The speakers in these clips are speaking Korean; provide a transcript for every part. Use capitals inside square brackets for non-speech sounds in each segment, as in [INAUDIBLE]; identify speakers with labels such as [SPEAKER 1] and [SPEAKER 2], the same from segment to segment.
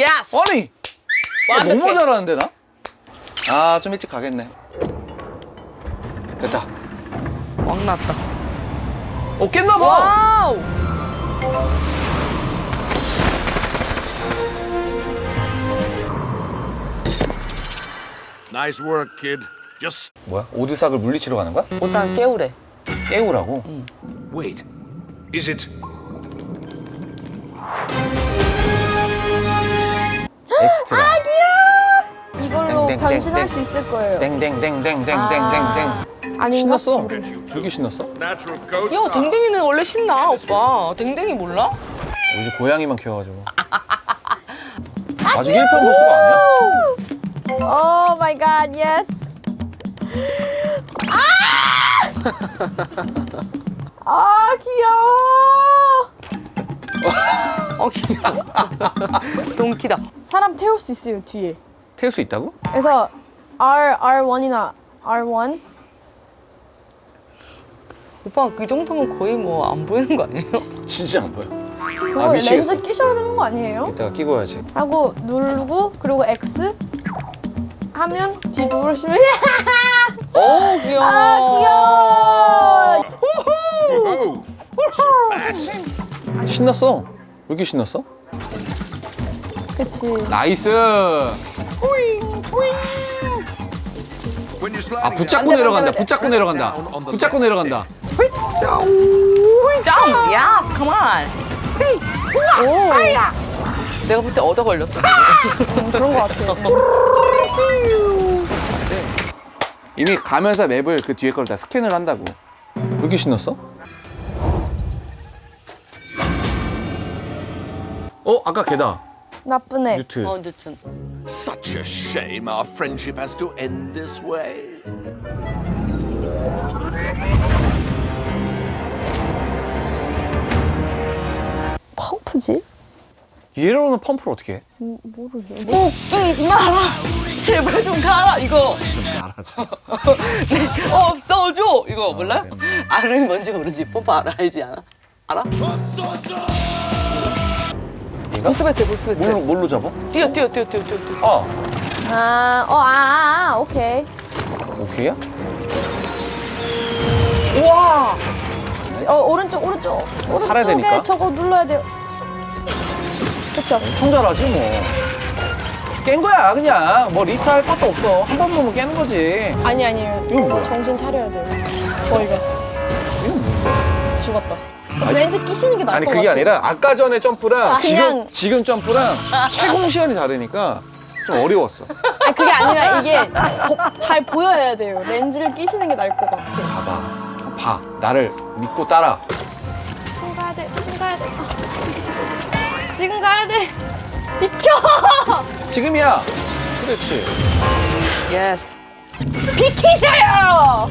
[SPEAKER 1] 예스.
[SPEAKER 2] 아니 야,
[SPEAKER 1] 완벽해.
[SPEAKER 2] 너무 잘하는데 나? 아 좀 일찍 가겠네 됐다
[SPEAKER 1] 왕 났다.
[SPEAKER 2] 어 깼나 봐
[SPEAKER 1] 와우.
[SPEAKER 3] Nice work, kid. Just
[SPEAKER 2] 뭐야 오드삭을 물리치러 가는 거야?
[SPEAKER 1] 오장 깨우래.
[SPEAKER 2] 깨우라고?
[SPEAKER 3] wait. Is it
[SPEAKER 2] 엑스트라
[SPEAKER 4] 이걸로
[SPEAKER 2] 땡땡땡
[SPEAKER 4] 변신할
[SPEAKER 2] 땡.
[SPEAKER 4] 수 있을 거예요.
[SPEAKER 2] 땡땡땡땡땡땡땡땡
[SPEAKER 4] 아닌가?
[SPEAKER 2] 신났어. 되게 신났어
[SPEAKER 3] natural ghost?
[SPEAKER 1] 야, 댕댕이는 원래 신나, 오빠. 댕댕이 몰라?
[SPEAKER 2] 요즘 고양이만 키워가지고 [LAUGHS] 아직 1편 보스가 아니야?
[SPEAKER 4] 오 마이 갓, 예스. 아! [LAUGHS] 아, 귀여워. [LAUGHS]
[SPEAKER 1] 어, 귀여워. 동키다.
[SPEAKER 4] 사람 태울 수 있어요, 뒤에.
[SPEAKER 2] 태울 수 있다고?
[SPEAKER 4] 그래서 R R1이나 R1
[SPEAKER 1] 오빠, 그 정도면 거의 뭐 안 보이는 거 아니에요? [LAUGHS]
[SPEAKER 2] 진짜 안 보여
[SPEAKER 4] 그거
[SPEAKER 2] 아, 미치겠어.
[SPEAKER 4] 렌즈 끼셔야 되는 거 아니에요?
[SPEAKER 2] 이따가 끼고 와야지
[SPEAKER 4] 하고 누르고 그리고 X 하면 뒤 누르시면 [LAUGHS]
[SPEAKER 1] 어, 귀여워.
[SPEAKER 4] 아, 귀여워.
[SPEAKER 3] Fast.
[SPEAKER 2] 신났어 왜 이렇게 신났어?
[SPEAKER 4] 그치.
[SPEAKER 2] 나이스 아 붙잡고 내려간다. 붙잡고 내려간다 붙잡고 내려간다
[SPEAKER 1] 컴온!
[SPEAKER 4] 오,
[SPEAKER 1] 내가 볼 때 얻어 걸렸어, 지금.
[SPEAKER 4] 그런 거 같아요. [LAUGHS]
[SPEAKER 2] 이미 가면서 맵을 그 뒤에 걸 다 스캔을 한다고 왜 이렇게 신났어? 어? 아까 걔다
[SPEAKER 4] 나쁘네.
[SPEAKER 2] 뉴트
[SPEAKER 1] 어, 뉴튼.
[SPEAKER 3] Such a shame our friendship has to end this way.
[SPEAKER 4] 펌프지?
[SPEAKER 2] 얘로는 펌프를 어떻게 해?
[SPEAKER 4] 모르겠어.
[SPEAKER 1] 웃기지 마라! 제발 좀 가라, 이거.
[SPEAKER 2] 알아서 [LAUGHS]
[SPEAKER 1] 네, 없어줘! 이거 몰라요? 알을 뭔지 모르지. 뽀뽀 알아, 알지 않아? 알아?
[SPEAKER 2] 얘가?
[SPEAKER 1] 보스 배틀, 보스 배틀.
[SPEAKER 2] 뭘로, 뭘로 잡아?
[SPEAKER 1] 뛰어, 뛰어, 뛰어, 뛰어, 뛰어. 뛰어.
[SPEAKER 2] 아
[SPEAKER 4] 아, 어, 아, 아, 아, 오케이.
[SPEAKER 2] 오케이야?
[SPEAKER 1] 우와!
[SPEAKER 4] 지- 어, 오른쪽, 오른쪽.
[SPEAKER 2] 살아야
[SPEAKER 4] 오른쪽에
[SPEAKER 2] 되니까.
[SPEAKER 4] 저거 눌러야 돼요. 그쵸?
[SPEAKER 2] 엄청 잘하지 뭐. 깬 거야 그냥 뭐 리타 할 것도 없어 한 번 보면 깨는 거지
[SPEAKER 4] 아니, 아니에요.
[SPEAKER 2] 이건 뭐야?
[SPEAKER 4] 정신 차려야 돼요. 저희가
[SPEAKER 2] 이건 뭐야?
[SPEAKER 4] 죽었다. 렌즈 끼시는 게 나을
[SPEAKER 2] 아니
[SPEAKER 4] 것
[SPEAKER 2] 그게
[SPEAKER 4] 같아요.
[SPEAKER 2] 아니라 아까 전에 점프랑
[SPEAKER 4] 아,
[SPEAKER 2] 지금
[SPEAKER 4] 그냥-
[SPEAKER 2] 지금 점프랑 채공 시간이 다르니까 좀 어려웠어
[SPEAKER 4] 아니, 그게 아니라 이게 거- 잘 보여야 돼요. 렌즈를 끼시는 게 나을 것 같아요.
[SPEAKER 2] 봐봐 봐 나를 믿고 따라
[SPEAKER 4] 지금 가야 돼. 지금 가야 돼. 아. 지금 가야 돼. 비켜!
[SPEAKER 2] 지금이야 그렇지
[SPEAKER 1] 예스.
[SPEAKER 4] 비키세요!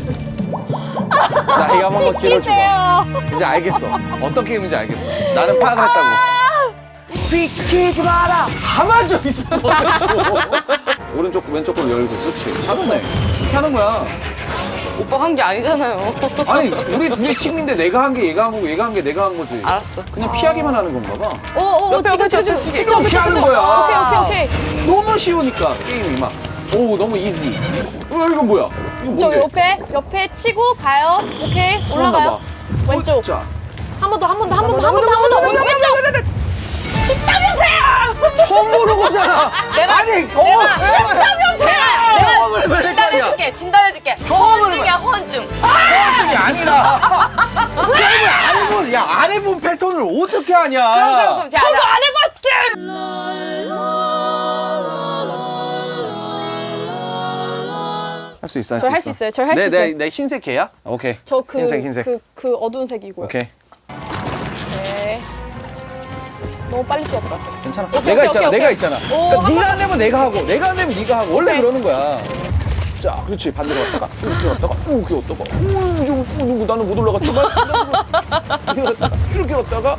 [SPEAKER 2] 나 이거 한 번만 기회를 줘봐
[SPEAKER 4] 비키세요!
[SPEAKER 2] 이제 알겠어 어떤 게임인지 알겠어 나는 파악을 했다고 비키지 마라 가만 좀 있어 [LAUGHS] 오른쪽 왼쪽 걸 열고 그렇지 잘하네 이렇게 하는 거야
[SPEAKER 1] 오빠 한 게 아니잖아요.
[SPEAKER 2] 아니 우리 둘이 팀인데 내가 한 게 얘가 한 거고 얘가 한 게 내가 한 거지
[SPEAKER 1] 알았어.
[SPEAKER 2] 그냥 피하기만 하는 건가 봐
[SPEAKER 4] 오, 오, 오,
[SPEAKER 1] 옆에,
[SPEAKER 4] 지금, 지금, 지금. 그쵸,
[SPEAKER 2] 이렇게
[SPEAKER 4] 그쵸,
[SPEAKER 2] 하는
[SPEAKER 4] 그쵸.
[SPEAKER 2] 거야.
[SPEAKER 4] 오케이, 오케이, 오케이.
[SPEAKER 2] 너무 쉬우니까 게임이 막 오 너무 이지 어 이건 뭐야 이거
[SPEAKER 4] 저
[SPEAKER 2] 뭔데
[SPEAKER 4] 옆에, 옆에 치고 가요. 오케이, 올라가요.
[SPEAKER 2] 봐.
[SPEAKER 4] 왼쪽.
[SPEAKER 2] 자
[SPEAKER 4] 한 번 더, 한 번 더, 한 번 더, 한 번 더, 한 번 더. 왼쪽! 쉽다면서요!
[SPEAKER 2] 처음 보는 거잖아 [LAUGHS]
[SPEAKER 1] 내가-
[SPEAKER 2] 아니
[SPEAKER 1] 내가-
[SPEAKER 2] 어
[SPEAKER 4] 쉽다면서요!
[SPEAKER 1] 내가
[SPEAKER 2] 처음을 왜 헷갈려
[SPEAKER 1] 진단해줄게, 진단해줄게. 호원증이야, 호원증.
[SPEAKER 2] 허증이 아니라 게임을 안 해본 야안 해본 패턴을 어떻게 하냐
[SPEAKER 1] 그럼 저도 안
[SPEAKER 2] 할 수 있어
[SPEAKER 4] 저 할 수 있어요. 저 할 수
[SPEAKER 2] 내,
[SPEAKER 4] 있어요.
[SPEAKER 2] 내, 내 흰색 개야? 오케이.
[SPEAKER 4] 저 그,
[SPEAKER 2] 흰색 흰색.
[SPEAKER 4] 그, 그 어두운 색이고요.
[SPEAKER 2] 오케이.
[SPEAKER 4] 네. 너무 빨리 뛰었다.
[SPEAKER 2] 괜찮아.
[SPEAKER 4] 오케이,
[SPEAKER 2] 내가
[SPEAKER 4] 오케이,
[SPEAKER 2] 있잖아
[SPEAKER 4] 오케이,
[SPEAKER 2] 내가
[SPEAKER 4] 오케이.
[SPEAKER 2] 있잖아.
[SPEAKER 4] 오,
[SPEAKER 2] 그러니까
[SPEAKER 4] 한
[SPEAKER 2] 네가 안 되면 내가 하고 내가 안 되면 네가 하고. 원래
[SPEAKER 4] 오케이.
[SPEAKER 2] 그러는 거야. 자 그렇지. 반대로 갔다가. 이렇게 갔다가. 이렇게 이거 누구 나는 못 올라갔지만. 이렇게 갔다가.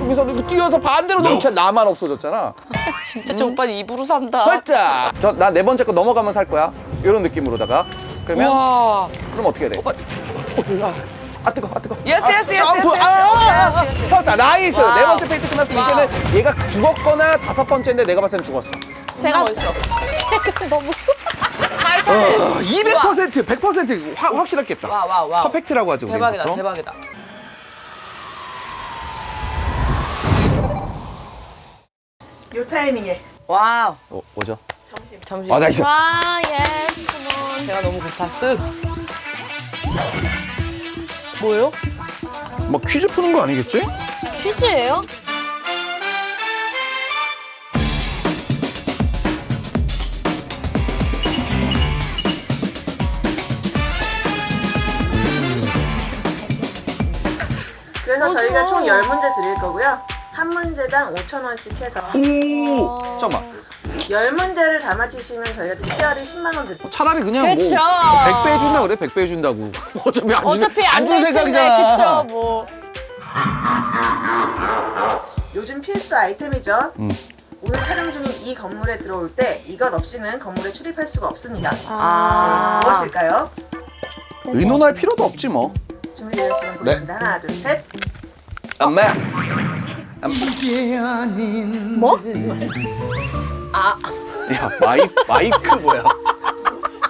[SPEAKER 2] 여기서 이렇게 뛰어서 반대로 넘쳐. 나만 없어졌잖아. [LAUGHS]
[SPEAKER 1] 진짜 저 오빠는 입으로 산다.
[SPEAKER 2] 활짝. 저나 네 번째 거 넘어가면 살 거야 이런 느낌으로다가 그러면
[SPEAKER 1] 와.
[SPEAKER 2] 그럼 어떻게 해야 돼?
[SPEAKER 1] 오빠.
[SPEAKER 2] 어, 아, 아 뜨거 아 뜨거
[SPEAKER 1] 예스,
[SPEAKER 2] 아,
[SPEAKER 1] 예스, 예스,
[SPEAKER 2] 점프
[SPEAKER 1] 예스, 예스.
[SPEAKER 2] 아, 아, 아,
[SPEAKER 1] 예스, 예스.
[SPEAKER 2] 살았다 자 나이스
[SPEAKER 1] 와우.
[SPEAKER 2] 네 번째 페이지 끝났으면
[SPEAKER 1] 와우.
[SPEAKER 2] 이제는 얘가 죽었거나 다섯 번째인데 내가 봤을 땐 죽었어
[SPEAKER 4] 제가
[SPEAKER 1] 멋있어.
[SPEAKER 4] 제가 [LAUGHS] 너무 [LAUGHS]
[SPEAKER 2] 어, 200% 100% 확, 확실했겠다
[SPEAKER 1] 와, 와, 와.
[SPEAKER 2] 퍼펙트라고 하죠
[SPEAKER 1] 대박이다. 대박이다.
[SPEAKER 5] 요 타이밍에
[SPEAKER 1] 와우.
[SPEAKER 2] 어, 뭐죠?
[SPEAKER 1] 잠시.
[SPEAKER 2] 아 나이스
[SPEAKER 4] 와 예스 컴온
[SPEAKER 1] 제가 너무 고팠어. 뭐예요?
[SPEAKER 2] 뭐 퀴즈 푸는 거 아니겠지?
[SPEAKER 4] 퀴즈예요?
[SPEAKER 5] 그래서 저희가 총 10문제 드릴 거고요 한 문제당 5,000원씩 해서
[SPEAKER 2] 오 잠깐만
[SPEAKER 5] 10문제를 다 맞히시면 저희가 특별히 10만 원 드릴게요.
[SPEAKER 2] 차라리 그냥
[SPEAKER 4] 그쵸.
[SPEAKER 2] 뭐 100배 해준다 그래 100배 해준다고. [LAUGHS] 어차피 안 줄-
[SPEAKER 4] 어차피
[SPEAKER 2] 안줄
[SPEAKER 4] 안될 텐데
[SPEAKER 2] 생각이잖아.
[SPEAKER 4] 그쵸 뭐.
[SPEAKER 5] 요즘 필수 아이템이죠.
[SPEAKER 2] 음.
[SPEAKER 5] 오늘 촬영 중인 이 건물에 들어올 때 이것 없이는 건물에 출입할 수가 없습니다.
[SPEAKER 4] 아.
[SPEAKER 5] 무엇일까요?
[SPEAKER 2] 의논할 필요도 없지 뭐.
[SPEAKER 5] 준비되셨으면 보겠습니다. 하나 둘 셋.
[SPEAKER 2] A mess
[SPEAKER 4] 뭐?
[SPEAKER 1] 아,
[SPEAKER 2] 야 마이, 마이크 뭐야?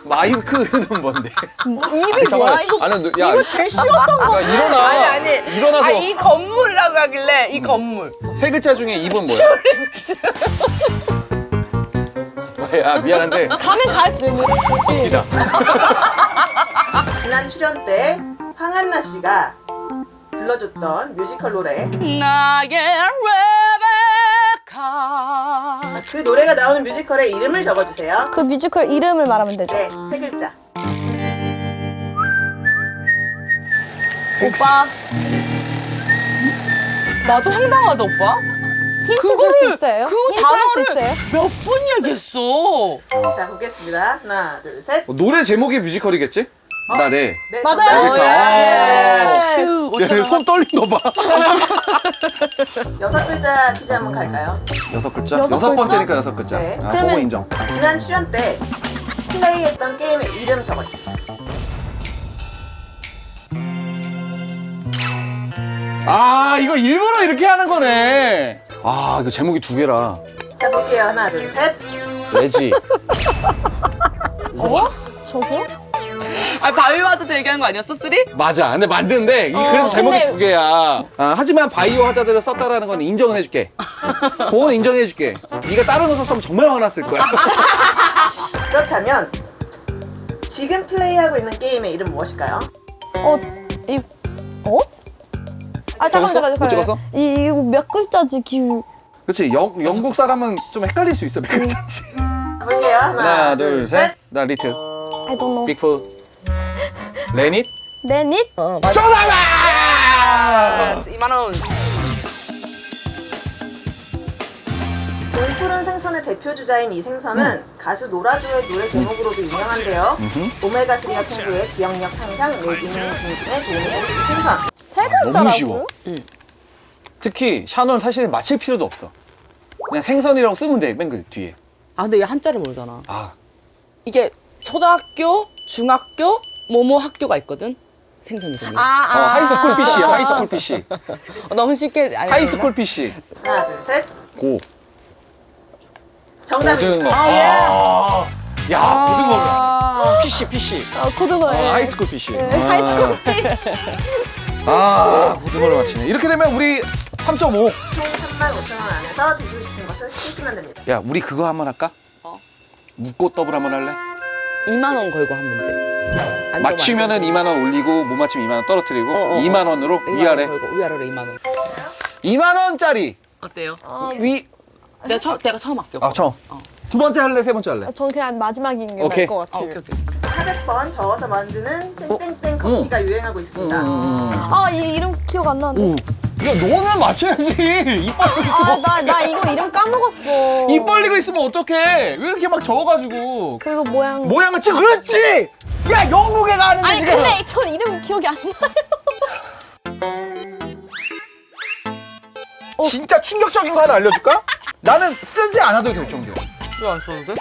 [SPEAKER 2] 마이크는 뭔데?
[SPEAKER 4] 입이 뭐야 이거?
[SPEAKER 2] 아니, 너- 야,
[SPEAKER 4] 이거 제일 쉬웠던 거
[SPEAKER 2] 야, 일어나.
[SPEAKER 1] 아니, 아니.
[SPEAKER 2] 일어나서.
[SPEAKER 1] 아, 이 건물이라고 하길래, 이 건물.
[SPEAKER 2] 세 글자 중에 2번 뭐야? 야 미안한데.
[SPEAKER 4] 가면 갈수록
[SPEAKER 2] 이다.
[SPEAKER 5] 지난 출연 때 황한나 씨가 불러줬던 뮤지컬 노래.
[SPEAKER 1] 나의
[SPEAKER 5] 노래가 나오는 뮤지컬의 이름을 적어주세요
[SPEAKER 4] 그 뮤지컬 이름을 말하면 되죠
[SPEAKER 5] 네, 세 글자
[SPEAKER 4] 오빠
[SPEAKER 1] 나도 황당하다, 오빠.
[SPEAKER 4] 힌트 줄 수 있어요?
[SPEAKER 1] 그
[SPEAKER 4] 힌트 할 수 있어요?
[SPEAKER 1] 몇번 얘기했어.
[SPEAKER 5] 자 보겠습니다 하나 둘셋
[SPEAKER 2] 뭐 노래 제목이 뮤지컬이겠지? 나래
[SPEAKER 5] 네,
[SPEAKER 4] 맞아요.
[SPEAKER 5] 정답입니다.
[SPEAKER 2] 아.
[SPEAKER 1] 슈,
[SPEAKER 2] 야,
[SPEAKER 1] 오천 원.
[SPEAKER 2] 손 떨린 거 봐. [LAUGHS]
[SPEAKER 5] 여섯 글자 퀴즈 한번 갈까요?
[SPEAKER 2] 여섯 글자?
[SPEAKER 4] 여섯
[SPEAKER 2] 여섯
[SPEAKER 4] 글자?
[SPEAKER 2] 번째니까 여섯 글자.
[SPEAKER 5] 네.
[SPEAKER 2] 아,
[SPEAKER 4] 그러면-
[SPEAKER 2] 그거 인정.
[SPEAKER 5] 지난 출연 때 플레이했던 게임의 이름 적어주세요.
[SPEAKER 2] 아, 이거 일부러 이렇게 하는 거네. 아, 이거 제목이 두 개라.
[SPEAKER 5] 자 볼게요. 하나 둘 셋.
[SPEAKER 2] 왜지?
[SPEAKER 4] 저기요?
[SPEAKER 1] 아, 바이오 하자드 얘기한 거 아니었어, 쓰리?
[SPEAKER 2] 맞아. 근데 맞는데 이
[SPEAKER 4] 어,
[SPEAKER 2] 그래서 제목이
[SPEAKER 4] 근데-
[SPEAKER 2] 두 개야. 아, 하지만 바이오 하자드를 썼다라는 건 인정은 해줄게. 그건 인정해줄게. 네가 다른 거 썼으면 정말 화났을 거야. [LAUGHS]
[SPEAKER 5] 그렇다면 지금 플레이하고 있는 게임의 이름 무엇일까요?
[SPEAKER 4] 어? 이 어? 아 잠깐만? 잠깐만
[SPEAKER 2] 못 적었어?
[SPEAKER 4] 이 이거 몇 글자지 기우
[SPEAKER 2] 그렇지. 영, 영국 사람은 좀 헷갈릴 수 있어. 몇 글자씩.
[SPEAKER 5] 자, 볼게요. 하나,
[SPEAKER 2] 하나, 둘, 셋. 나 리틀.
[SPEAKER 4] I don't know
[SPEAKER 2] 빅풀. 레닛.
[SPEAKER 4] 레닛?
[SPEAKER 2] 정답아!
[SPEAKER 1] 아, 2만원.
[SPEAKER 5] 등푸른 생선의 대표 주자인 이 생선은 가수 노라조의 노래 제목으로도 유명한데요. 오메가3가 통구의 기억력 향상, 뇌기능 증진에 도움이 되는 이 생선.
[SPEAKER 4] 세
[SPEAKER 2] 너무
[SPEAKER 4] 글자라고?
[SPEAKER 2] 쉬워. 특히 샤노는 사실 맞힐 필요도 없어. 그냥 생선이라고 쓰면 돼, 맨 그 뒤에.
[SPEAKER 1] 아, 근데 얘 한자를 모르잖아.
[SPEAKER 2] 아,
[SPEAKER 1] 이게 초등학교, 중학교, 모모 학교가 있거든? 생선 이름이.
[SPEAKER 2] 어, 하이스쿨 PC, 하이스쿨 PC.
[SPEAKER 1] 어, 너무 쉽게 알려.
[SPEAKER 2] 하이스쿨 PC.
[SPEAKER 5] 하나, 둘, 셋.
[SPEAKER 2] 고.
[SPEAKER 5] 정답입니다.
[SPEAKER 2] 고등어.
[SPEAKER 1] 아, 예.
[SPEAKER 2] 아, 야.
[SPEAKER 1] 아,
[SPEAKER 2] PC, PC.
[SPEAKER 4] 아 고등어예요
[SPEAKER 2] 아, 하이스쿨 PC.
[SPEAKER 4] 네, 하이스쿨 피쉬
[SPEAKER 2] 아, 고등어를 맞히네. 이렇게 되면 우리 3.5.
[SPEAKER 5] 총 35,000원 안에서 드시고 싶은 것을 시키시면 됩니다.
[SPEAKER 2] 야, 우리 그거 한번 할까?
[SPEAKER 1] 어?
[SPEAKER 2] 묻고 더블 한번 할래?
[SPEAKER 1] 2만 원 걸고 한 문제. 안
[SPEAKER 2] 맞추면은 2만 원 올리고 못 맞추면 2만 원 떨어뜨리고
[SPEAKER 1] 어, 어, 어.
[SPEAKER 2] 2만 원으로
[SPEAKER 1] 좀
[SPEAKER 2] 위아래.
[SPEAKER 1] 걸고 위아래로 2만 원.
[SPEAKER 2] 2만 원짜리.
[SPEAKER 1] 어때요?
[SPEAKER 2] 위.
[SPEAKER 1] 내가 처음 내가 처음 할게.
[SPEAKER 2] 아, 저. 두 번째 할래, 세 번째 할래?
[SPEAKER 4] 전 그냥 마지막인 게
[SPEAKER 2] 오케이.
[SPEAKER 4] 나을 것
[SPEAKER 1] 아,
[SPEAKER 4] 같아요
[SPEAKER 1] 오케이 오케이.
[SPEAKER 5] 400번 저어서 만드는 땡땡땡 커피가 유행하고 있습니다.
[SPEAKER 4] 아 이 이름 기억 안 나는데
[SPEAKER 2] 오. 야, 너는 맞춰야지. [LAUGHS] 입 벌리고 있으면.
[SPEAKER 4] 아나나 이거 이름 까먹었어
[SPEAKER 2] 입 벌리고 있으면 어떡해. 왜 이렇게 막 적어가지고.
[SPEAKER 4] 그리고 모양
[SPEAKER 2] 모양을 찍 그렇지! 야, 영국에 가는데
[SPEAKER 4] 아니
[SPEAKER 2] 지금.
[SPEAKER 4] 근데 저 이름 기억이 안 나요 [LAUGHS]
[SPEAKER 2] 진짜 충격적인 거 하나 알려줄까? 나는 쓰지 않아도 될 정도야.
[SPEAKER 1] 왜안 써도 돼?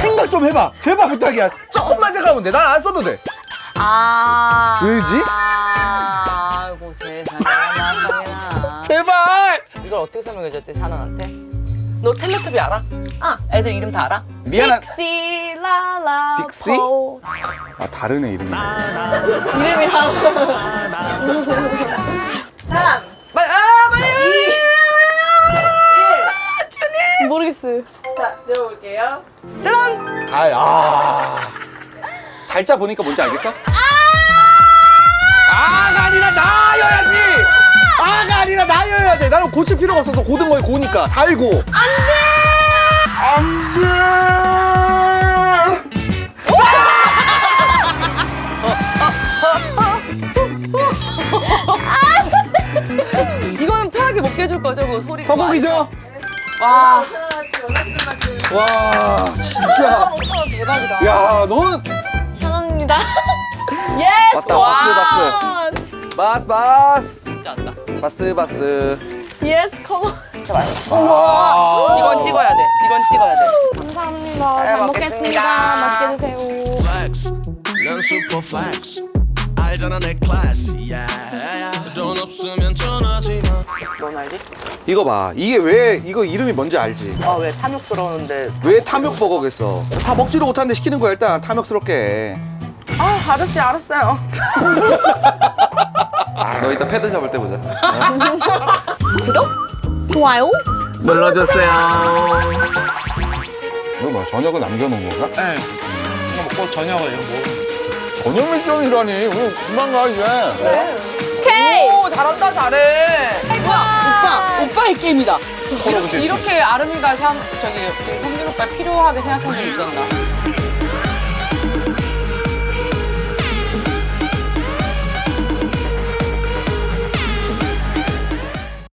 [SPEAKER 2] 생각 좀 해봐. 제발 부탁이야. 조금만 생각하면 돼. 난 안 써도 돼.
[SPEAKER 1] 아.
[SPEAKER 2] 왜지?
[SPEAKER 1] 아이고 [LAUGHS] 세상에.
[SPEAKER 2] 제발.
[SPEAKER 1] 이걸 어떻게 설명해줬지 샤론한테? 너 텔레토비 알아? 아 애들 이름 다 알아?
[SPEAKER 2] 미안한
[SPEAKER 4] 딕시 라라
[SPEAKER 2] 딕시?
[SPEAKER 4] 코.
[SPEAKER 2] 아 다른 애 이름이네
[SPEAKER 4] 이름이랑
[SPEAKER 5] 3,
[SPEAKER 1] 빨리 아 빨리
[SPEAKER 5] 1.
[SPEAKER 4] 모르겠어.
[SPEAKER 5] 자, 들어볼게요.
[SPEAKER 1] 짠!
[SPEAKER 2] 달, 아. 달자 보니까 뭔지 알겠어? 아가 아니라 나여야지! 아가 아니라 나여야 돼. 나는 고칠 필요가 없어서 고등어에 고니까. 달고. 안 돼! 안 돼!
[SPEAKER 1] 이거는 편하게 못 깨줄 거죠 그 소리
[SPEAKER 2] 서곡이죠?
[SPEAKER 1] 와
[SPEAKER 2] 와, 진짜.
[SPEAKER 4] 5천 원 대박이다.
[SPEAKER 2] 야, 넌
[SPEAKER 4] 샤론입니다. 예스.
[SPEAKER 2] 맞다. 바스, 바스. 바스, 바스.
[SPEAKER 1] 진짜 안다
[SPEAKER 2] 바스, 바스.
[SPEAKER 4] 예스 컴온.
[SPEAKER 2] 와.
[SPEAKER 1] 이건 찍어야 돼 이건 찍어야 돼
[SPEAKER 4] 감사합니다. 잘잘
[SPEAKER 1] 먹겠습니다.
[SPEAKER 4] 먹겠습니다. 맛있게 드세요.
[SPEAKER 3] Flex, 난 super flex. 알잖아 내 클래스, yeah. 돈 없으면 전화지 마.
[SPEAKER 1] 넌 알지?
[SPEAKER 2] 이거 봐. 이게 왜, 이거 이름이 뭔지 알지?
[SPEAKER 1] 아 왜 탐욕스러운데
[SPEAKER 2] 왜 탐욕 버거겠어? 다 먹지도 못하는데 시키는 거야, 일단 탐욕스럽게.
[SPEAKER 1] 아 아저씨 알았어요 [LAUGHS]
[SPEAKER 2] 너 이따 패드 잡을 때 보자.
[SPEAKER 4] 좋아요.
[SPEAKER 2] 눌러주세요. 이거 뭐야, 저녁을 남겨놓은 건가?
[SPEAKER 1] 네 이거 먹고 저녁을 뭐
[SPEAKER 2] 저녁 미션이라니. 우리 금방 가, 이제.
[SPEAKER 4] 오케이.
[SPEAKER 1] 오 잘한다 잘해 오빠 오빠 오빠 의 게임이다 이렇게, 이렇게 아름이가 샴 저기 저기 성준 오빠 필요하게 생각한 적이 있었나